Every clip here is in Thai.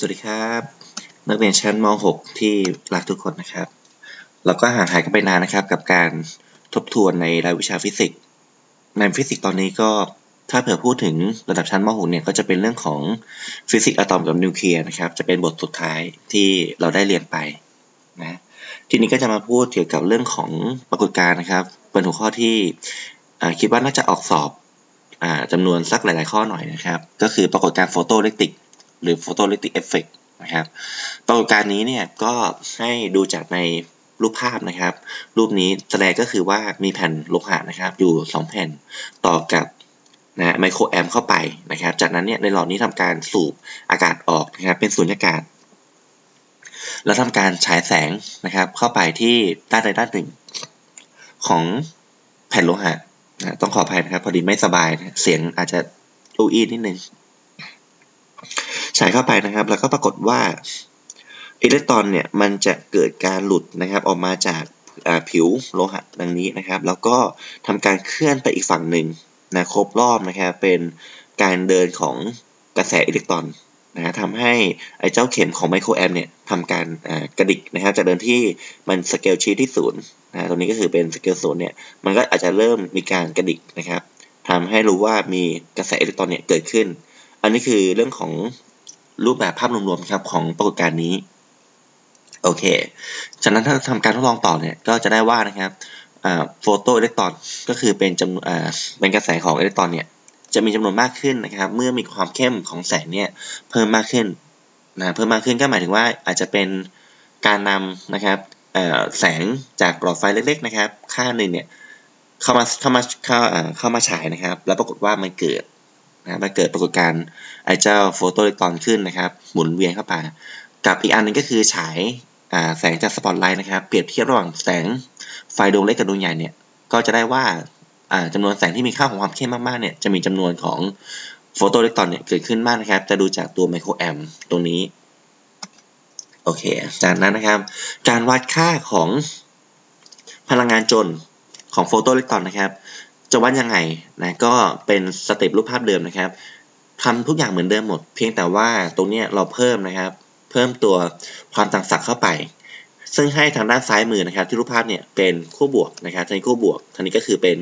สวัสดีครับ นักเรียนชั้นม .6 ที่รักทุกคนนะครับ เราก็ห่างหายกันไปนานนะครับ กับการทบทวนในรายวิชาฟิสิกส์ในฟิสิกส์ตอนนี้ก็ถ้าเผื่อพูดถึงระดับชั้นม .6 เนี่ยก็จะเป็นเรื่องของฟิสิกส์อะตอมกับนิวเคลียร์นะครับ จะเป็นบทสุดท้ายที่เราได้เรียนไปนะทีนี้ก็จะมาพูดเกี่ยวกับเรื่องของปรากฏการณ์นะครับ เป็นหัวข้อที่คิดว่าน่าจะออกสอบจำนวนสักหลาย ๆ ข้อหน่อยนะครับ ก็คือปรากฏการณ์โฟโตเล็กติก หรือ photoelectric effect นะครับปรากฏการณ์นี้เนี่ยก็ให้ดูจากในรูปภาพนะครับ รูปนี้แสดงก็คือว่ามีแผ่นโลหะนะครับ อยู่ 2 แผ่นต่อกับนะไมโครแอมเข้าไปนะครับ จากนั้นเนี่ยในหลอดนี้ทำการสูบอากาศออกนะครับ เป็นสุญญากาศ แล้วทำการฉายแสงนะครับ เข้าไปที่ด้านใดด้านหนึ่ง ของแผ่นโลหะนะต้องขออภัยนะครับ พอดีไม่สบายนะเสียงอาจจะอูอีนิดนึง ฉายเข้าไปนะครับ แล้วก็ปรากฏว่าอิเล็กตรอนเนี่ยมันจะเกิดการหลุดนะครับออกมาจากผิวโลหะดังนี้นะครับ แล้วก็ทำการเคลื่อนไปอีกฝั่งหนึ่งนะครบรอบนะครับเป็นการเดินของกระแสอิเล็กตรอนนะฮะทำให้ไอ้เจ้าเข็มของไมโครแอมเนี่ยทำการกระดิกนะครับจากเดินที่มันสเกลชี้ที่ศูนย์นะตรงนี้ก็คือเป็นสเกลศูนย์เนี่ยมันก็อาจจะเริ่มมีการกระดิกนะครับทำให้รู้ว่ามีกระแสอิเล็กตรอนเนี่ยเกิดขึ้น อันนี้คือเรื่องของ รูปแบบภาพรวมๆครับของปรากฏการณ์นี้โอเค จากนั้นถ้าทำการทดลองต่อเนี่ยก็จะได้ว่านะครับโฟโตอิเล็กตรอนก็คือเป็นจำนวนเป็นกระแสของอิเล็กตรอนเนี่ยจะมีจำนวนมากขึ้นนะครับ เมื่อมีความเข้มของแสงเนี่ยเพิ่มมากขึ้นนะเพิ่มมากขึ้นก็หมายถึงว่าอาจจะเป็นการนำนะครับแสงจากหลอดไฟเล็กๆนะครับ ค่าหนึ่งเนี่ยเข้ามาเข้ามาเข้าเข้ามาฉายนะครับ แล้วปรากฏว่ามันเกิด นะมันเกิดปรากฏการณ์ไอเจ้าโฟโตอิเล็กตรอนขึ้นนะครับ หมุนเวียนเข้าไปกับอีกอันนึงก็คือฉายแสงจากสปอตไลท์นะครับ เปรียบเทียบระหว่างแสงไฟดวงเล็กกับดวงใหญ่เนี่ย ก็จะได้ว่าจำนวนแสงที่มีค่าของความเข้มมากๆเนี่ย จะมีจำนวนของโฟโตอิเล็กตรอนเนี่ยเกิดขึ้นมากนะครับ จะดูจากตัวไมโครแอมตรงนี้ โอเค จากนั้นนะครับ การวัดค่าของพลังงานจนของโฟโตอิเล็กตรอนนะครับ จะวัดยังไงนะก็เป็นสเต็ปรูปภาพเดิมนะครับทำทุกอย่างเหมือนเดิมหมด เพียงแต่ว่าตรงนี้เราเพิ่มนะครับ เพิ่มตัวความต่างศักย์เข้าไป ซึ่งให้ทางด้านซ้ายมือนะครับ ที่รูปภาพเนี่ยเป็นขั้วบวกนะครับทางนี้ขั้วบวกทางนี้ก็คือเป็น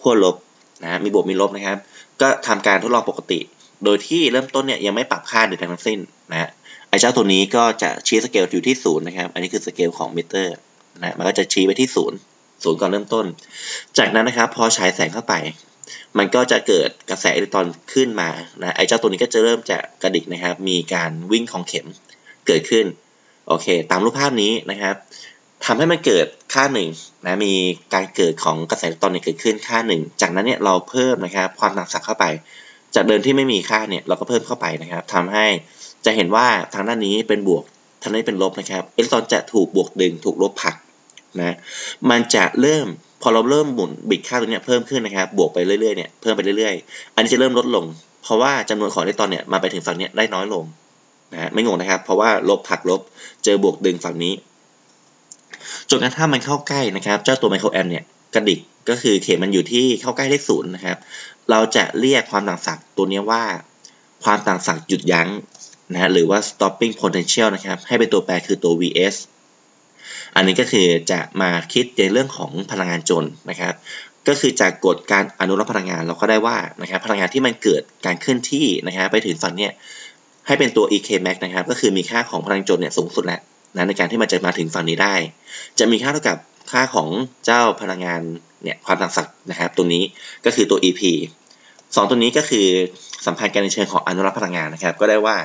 ขั้วลบนะมีบวกมีลบนะครับ ก็ทำการทดลองปกติ โดยที่เริ่มต้นเนี่ยยังไม่ปรับค่าใดทั้งสิ้นนะไอ้เจ้าตัวนี้ก็จะชี้สเกลอยู่ที่ศูนย์นะครับ อันนี้คือสเกลของมิเตอร์นะมันก็จะชี้ไปที่ศูนย์ ศูนย์ก่อนเริ่มต้น จากนั้นนะครับพอฉายแสงเข้าไป มันก็จะเกิดกระแสอิเล็กตรอนขึ้นมานะไอ้เจ้าตัวนี้ก็จะเริ่มจะกระดิกนะครับ มีการวิ่งของเข็มเกิดขึ้นโอเค ตามรูปภาพนี้นะครับทำให้มันเกิดค่าหนึ่งนะมีการเกิดของกระแสอิเล็กตรอนเกิดขึ้นค่าหนึ่งจากนั้นเนี่ยเราเพิ่มนะครับความหนักสักเข้าไป จากเดิมที่ไม่มีค่าเนี่ยเราก็เพิ่มเข้าไปนะครับทำให้จะเห็นว่าทางด้านนี้เป็นบวกทางนี้เป็นลบนะครับอิเล็กตรอนจะถูกบวกดึงถูกลบผลัก นะมันจะเริ่มพอเราเริ่มหมุนบิดค่าตัวนี้เพิ่มขึ้นนะครับบวกไปเรื่อยๆเนี่ยเพิ่มไปเรื่อยๆ อันนี้จะเริ่มลดลง เพราะว่าจำนวนของอิเล็กตรอนเนี่ยมาไปถึงฝั่งนี้ได้น้อยลงนะไม่งงนะครับ เพราะว่าลบผักลบเจอบวกดึงฝั่งนี้จนกระทั่งมันเข้าใกล้นะครับเจ้าตัวไมโครแอมเนี่ยกระดิกก็คือเข็มมันอยู่ที่เข้าใกล้เลขศูนย์นะครับ เราจะเรียกความต่างศักย์ตัวนี้ว่า ความต่างศักย์หยุดยั้งนะหรือว่า stopping potential นะครับ ให้เป็นตัวแปรคือตัว vs อันนี้ก็คือจะมาคิดในเรื่องของพลังงานจนนะครับ ก็คือจากกฎการอนุรักษ์พลังงานเราก็ได้ว่านะครับพลังงานที่มันเกิดการเคลื่อนที่นะครับไปถึงฝั่งเนี้ยให้เป็นตัว ek max นะครับก็คือมีค่าของพลังจนเนี่ยสูงสุดแล้วนะในการที่มันจะมาถึงฝั่งนี้ได้ จะมีค่าเท่ากับค่าของเจ้าพลังงานเนี่ยความต่างศักย์นะครับ ตัวนี้ก็คือตัว ep สองตัวนี้ก็คือสัมพันธ์กันในเชิงของอนุรักษ์พลังงานนะครับ ก็ได้ว่า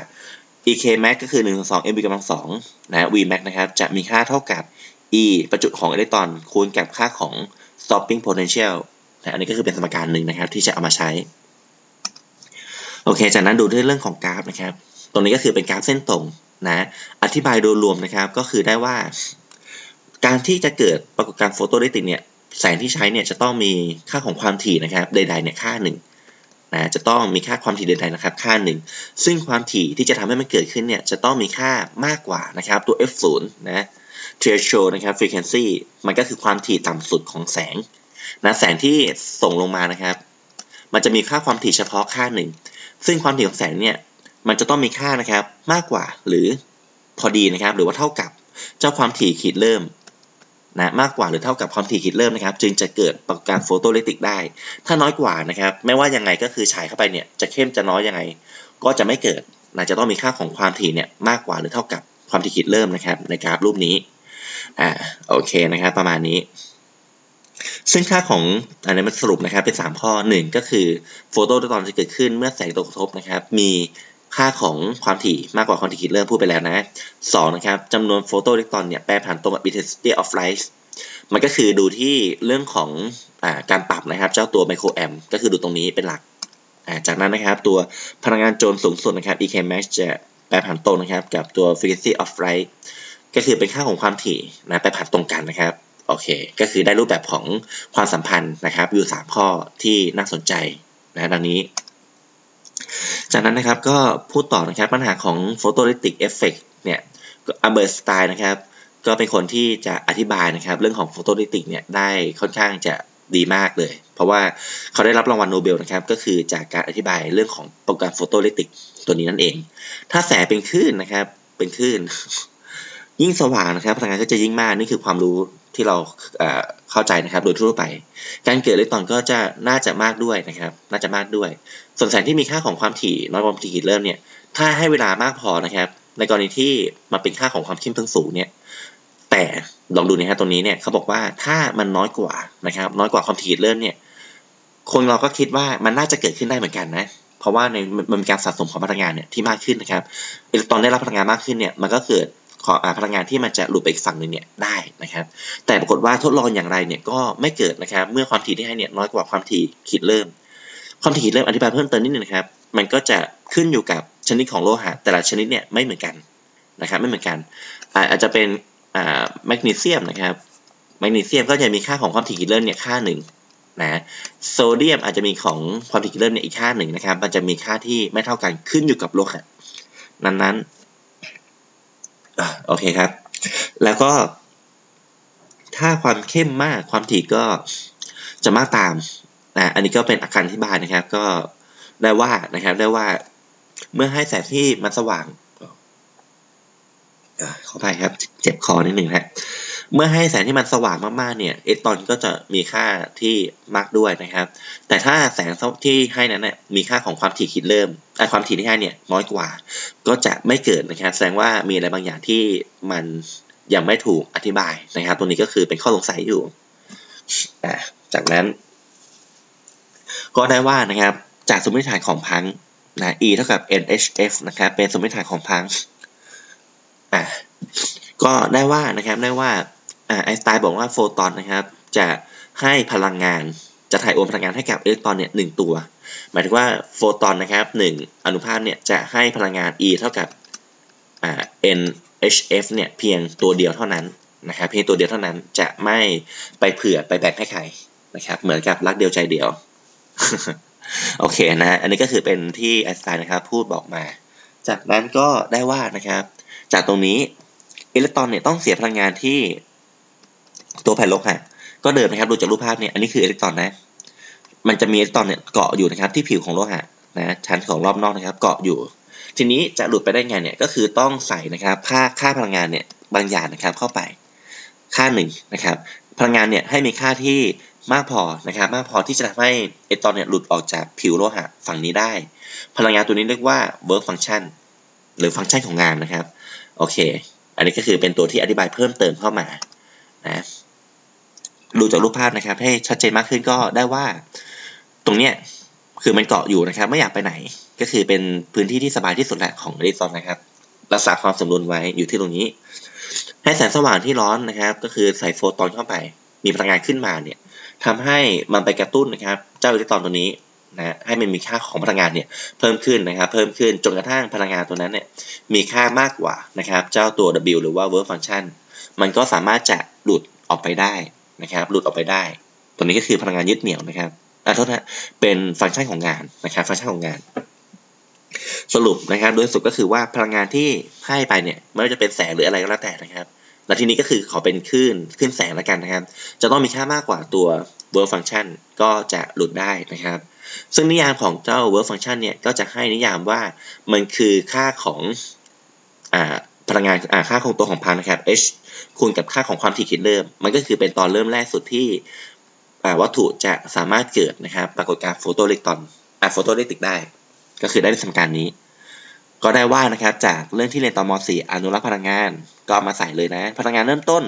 ek max ก็คือ1 2 mv กำลัง2นะ v max นะครับ จะมีค่าเท่ากับ e ประจุของอิเล็กตรอนคูณกับค่าของ stopping potential นะอันนี้ก็คือเป็นสมการหนึ่งนะครับ ที่จะเอามาใช้ โอเค จากนั้นดูด้วยเรื่องของกราฟนะครับ ตรงนี้ก็คือเป็นกราฟเส้นตรงนะ อธิบายโดยรวมนะครับ ก็คือได้ว่า การที่จะเกิดปรากฏการณ์โฟโตอิเล็กตริกเนี่ย แสงที่ใช้เนี่ยจะต้องมีค่าของความถี่นะครับ ใดๆเนี่ยค่าหนึ่ง นะจะต้องมีค่าความถี่ใดๆนะครับ ค่าหนึ่งซึ่งความถี่ที่จะทำให้มันเกิดขึ้นเนี่ยจะต้องมีค่ามากกว่านะครับตัว f0 นะ threshold นะครับ frequency มันก็คือความถี่ต่ำสุดของแสงนะแสงที่ส่งลงมานะครับ มันจะมีค่าความถี่เฉพาะค่าหนึ่งซึ่งความถี่ของแสงเนี่ยมันจะต้องมีค่านะครับมากกว่าหรือพอดีนะครับ หรือว่าเท่ากับเจ้าความถี่ขีดเริ่ม นะมากกว่าหรือเท่ากับความถี่ขีดเริ่มนะครับจึงจะเกิดปรากฏการณ์โฟโตลิติกได้ ถ้าน้อยกว่านะครับไม่ว่ายังไงก็คือฉายเข้าไปเนี่ยจะเข้มจะน้อยยังไง ก็จะไม่เกิดนะจะต้องมีค่าของความถี่เนี่ยมากกว่าหรือเท่ากับความถี่ขีดเริ่มนะครับในกราฟรูปนี้อ่าโอเคนะครับประมาณนี้ ซึ่งค่าของอันนี้มันสรุปนะครับเป็น 3 ข้อ 1 ก็คือโฟโตเล็กตอนจะเกิดขึ้นเมื่อแสงตกกระทบนะครับมี ค่าของความถี่มากกว่าความถี่ขีดเริ่มพูดไปแล้วนะสองนะครับจำนวนโฟโตอิเล็กตรอนเนี่ยแปรผันตรงกับ intensity of light มันก็คือดูที่เรื่องของอการปรับนะครับ เจ้าตัวไมโครแอมก็คือดูตรงนี้เป็นหลัก จากนั้นนะครับตัวพลังงานโจรสูงสุดนะครับ EK max จะแปรผันตรงนะครับกับตัว frequency of light ก็คือเป็นค่าของความถี่นะแปรผันตรงกันนะครับโอเค ก็คือได้รูปแบบของความสัมพันธ์นะครับอยู่3ข้อที่น่าสนใจนะดังนี้ จากนั้นนะครับก็พูดต่อนะครับปัญหาของ photoelectric effect เนี่ยอเบิร์ตสไตน์นะครับ ก็เป็นคนที่จะอธิบายนะครับ เรื่องของ photolytic เนี่ยได้ค่อนข้างจะดีมากเลย เพราะว่าเขาได้รับรางวัลโนเบลนะครับ ก็คือจากการอธิบายเรื่องของโปรแกรมโฟโตลิติกตัวนี้นั่นเอง ถ้าแสเป็นคลื่นนะครับ เป็นคลื่น ยิ่งสว่างนะครับพลังงานก็จะยิ่งมากนี่คือความรู้ที่เราเข้าใจนะครับโดยทั่วไป การเกิดอิเล็กตรอนก็จะน่าจะมากด้วยนะครับ น่าจะมากด้วย ส่วนแสงที่มีค่าของความถี่น้อยกว่าความถี่เริ่มเนี่ยถ้าให้เวลามากพอนะครับ ในกรณีที่มันเป็นค่าของความเข้มข้นสูงเนี่ยแต่ลองดูนะฮะตรงนี้เนี่ยเขาบอกว่าถ้ามันน้อยกว่านะครับ น้อยกว่าความถี่เริ่มเนี่ยคนเราก็คิดว่ามันน่าจะเกิดขึ้นได้เหมือนกันนะเพราะว่าในมันมีการสะสมของพลังงานเนี่ยที่มากขึ้นนะครับอิเล็กตรอนได้รับพลังงานมากขึ้นเนี่ยมันก็เกิด ขอพลังงานที่มันจะหลุดไปอีกฝั่งหนึ่งเนี่ยได้นะครับ แต่ปรากฏว่าทดลองอย่างไรเนี่ยก็ไม่เกิดนะครับ เมื่อความถี่ที่ให้เนี่ยน้อยกว่าความถี่ขีดเริ่ม ความถี่ขีดเริ่มอธิบายเพิ่มเติมนิดนึงนะครับ มันก็จะขึ้นอยู่กับชนิดของโลหะแต่ละชนิดเนี่ยไม่เหมือนกันนะครับไม่เหมือนกัน อาจจะเป็นแมกนีเซียมนะครับแมกนีเซียมก็จะมีค่าของความถี่ขีดเริ่มเนี่ยค่าหนึ่งนะโซเดียมอาจจะมีของความถี่ขีดเริ่มเนี่ยอีกค่าหนึ่งนะครับ มันจะมีค่าที่ไม่เท่ากันขึ้นอยู่กับโลหะนั้นๆ โอเคครับ แล้วก็ ถ้าความเข้มมากความถี่ก็จะมากตามนะอันนี้ก็เป็นอาการที่บายนะครับ ก็ได้ว่านะครับได้ว่า เมื่อให้แสงที่มันสว่างขออภัยครับ เจ็บคอนิดหนึ่งครับ เมื่อให้แสงที่มันสว่างมากๆเนี่ยเอตอนก็จะมีค่าที่มากด้วยนะครับ แต่ถ้าแสงที่ให้นั้นเนี่ยมีค่าของความถี่ขีดเริ่มความถี่ที่ให้เนี่ยน้อยกว่า ก็จะไม่เกิดนะครับ แสดงว่ามีอะไรบางอย่างที่มันยังไม่ถูกอธิบายนะครับ ตรงนี้ก็คือเป็นข้อสงสัยอยู่จากนั้น ก็ได้ว่านะครับจากสมมติฐานของพังนะ e เท่ากับ nhf นะครับ เป็นสมมติฐานของพังอะก็ได้ว่านะครับได้ว่า ไอน์สไตน์บอกว่าโฟตอนนะครับ จะให้พลังงานจะถ่ายโอนพลังงานให้กับอิเล็กตรอนเนี่ยหนึ่งตัว หมายถึงว่าโฟตอนนะครับหนึ่งอนุภาคเนี่ยจะให้พลังงาน e เท่ากับอ่า nhf เนี่ยเพียงตัวเดียวเท่านั้นนะครับเพียงตัวเดียวเท่านั้นจะไม่ไปเผื่อไปแบ่งให้ใครนะครับ เหมือนกับรักเดียวใจเดียว โอเคนะ อันนี้ก็คือเป็นที่ไอน์สไตน์นะครับพูดบอกมา จากนั้นก็ได้ว่านะครับ จากตรงนี้อิเล็กตรอนเนี่ยต้องเสียพลังงานที่ ตัวแผ่นลบฮะก็เดิมนะครับดูจากรูปภาพเนี่ยอันนี้คืออิเล็กตรอนนะ มันจะมีอิเล็กตรอนเนี่ยเกาะอยู่นะครับที่ผิวของโลหะนะชั้นของรอบนอกนะครับเกาะอยู่ ทีนี้จะหลุดไปได้ไงเนี่ยก็คือต้องใส่นะครับค่าค่าพลังงานเนี่ยบางอย่างนะครับเข้าไปค่าหนึ่งนะครับพลังงานเนี่ยให้มีค่าที่มากพอนะครับมากพอที่จะทำให้ไอตอนเนี่ยหลุดออกจากผิวโลหะฝั่งนี้ได้ พลังงานตัวนี้เรียกว่า work function หรือฟังก์ชันของงานนะครับ โอเค อันนี้ก็คือเป็นตัวที่อธิบายเพิ่มเติมเข้ามานะ ดูจากรูปภาพนะครับ ให้ชัดเจนมากขึ้นก็ได้ว่า ตรงเนี้ยคือมันเกาะอยู่นะครับ ไม่อยากไปไหน ก็คือเป็นพื้นที่ที่สบายที่สุดแหละของเรซอนนะครับ รักษาความสมดุลไว้อยู่ที่ตรงนี้ ให้แสงสว่างที่ร้อนนะครับ ก็คือใส่โฟตอนเข้าไป มีพลังงานขึ้นมาเนี่ยทำให้มันไปกระตุ้นนะครับ เจ้าอิเล็กตรอนตัวนี้นะให้มันมีค่าของพลังงานเนี่ยเพิ่มขึ้นนะครับ เพิ่มขึ้นจนกระทั่งพลังงานตัวนั้นเนี่ยมีค่ามากกว่านะครับ เจ้าตัว W หรือว่า work function มันก็สามารถจะหลุดออกไปได้ นะครับหลุดออกไปได้ ตัวนี้ก็คือพลังงานยึดเหนี่ยวนะครับอ่าโทษนะเป็นฟังก์ชันของงานนะครับฟังก์ชันของงาน สรุปนะครับโดยสุดก็คือว่าพลังงานที่ให้ไปเนี่ยไม่ว่าจะเป็นแสงหรืออะไรก็แล้วแต่นะครับและทีนี้ก็คือขอเป็นคลื่นคลื่นแสงแล้วกันนะครับ จะต้องมีค่ามากกว่าตัว work function ก็จะหลุดได้นะครับ ซึ่งนิยามของเจ้า work function เนี่ยก็จะให้นิยามว่ามันคือค่าของอ่าพลังงานอ่าค่าคงตัวของพลังนะครับ h คูณกับค่าของความถี่คิดเริ่ม มันก็คือเป็นตอนเริ่มแรกสุดที่วัตถุจะสามารถเกิดนะครับ ปรากฏการณ์โฟโตอิเล็กตรอนอ่าโฟโตอิเล็กตริกได้ ก็คือได้ในสมการนี้ ก็ได้ว่านะครับจากเรื่องที่เรียนตอนม .4 อนุรักษ์พลังงาน ก็มาใส่เลยนะ พลังงานเริ่มต้น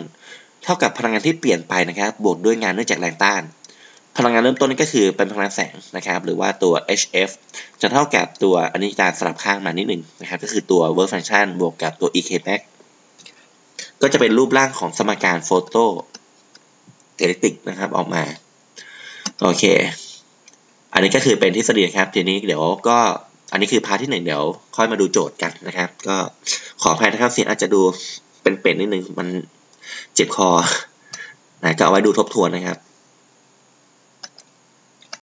เท่ากับพลังงานที่เปลี่ยนไปนะครับ บวกด้วยงานเนื่องจากแรงต้าน พลังงานเริ่มต้นนี่ก็คือเป็นพลังงานแสงนะครับ หรือว่าตัว HF จะเท่ากับตัวอันนี้การสลับข้างมานิดหนึ่งนะครับ ก็คือตัว work function บวกกับตัว EK max ก็จะเป็นรูปร่างของสมการโฟโตเทเลติกนะครับออกมา โอเค อันนี้ก็คือเป็นทฤษฎีครับ ทีนี้เดี๋ยวก็อันนี้คือพาร์ทที่หนึ่งเดี๋ยวค่อยมาดูโจทย์กันนะครับ ก็ขออภัยนะครับเสียงอาจจะดูเป็นเป็ดนิดนึงมันเจ็บคอนะก็เอาไว้ดูทบทวนนะครับ